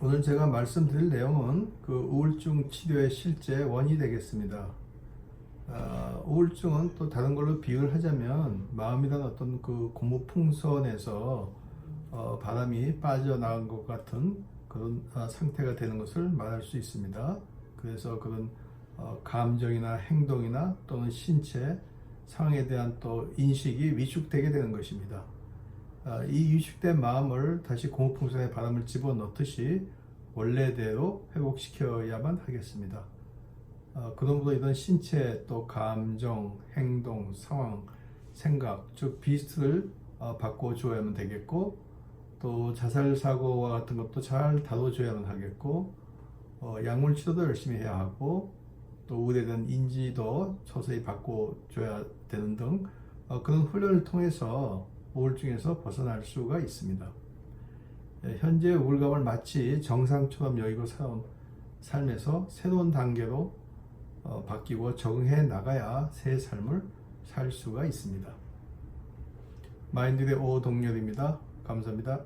오늘 제가 말씀드릴 내용은 그 우울증 치료의 실제 원인이 되겠습니다. 아, 우울증은 또 다른 걸로 비유를 하자면 마음이란 어떤 그 고무풍선에서 어, 바람이 빠져나간 것 같은 그런 아, 상태가 되는 것을 말할 수 있습니다. 그래서 그런 어, 감정이나 행동이나 또는 신체 상황에 대한 또 인식이 위축되게 되는 것입니다. 아, 이 위축된 마음을 다시 고무풍선에 바람을 집어넣듯이 원래대로 회복시켜야만 하겠습니다. 어, 그러므로 이런 신체 또 감정, 행동, 상황, 생각 즉 비스트를 어, 바꿔줘야만 되겠고 또 자살 사고와 같은 것도 잘 다뤄줘야만 하겠고 어, 약물 치료도 열심히 해야 하고 또 우울에 대한 인지도 서서히 바꿔줘야 되는 등 어, 그런 훈련을 통해서 우울증에서 벗어날 수가 있습니다. 예, 현재 우울감을 마치 정상처럼 여기고 살아온 삶에서 새로운 단계로 어, 바뀌고 적응해 나가야 새 삶을 살 수가 있습니다. 마인드의 오동열입니다. 감사합니다.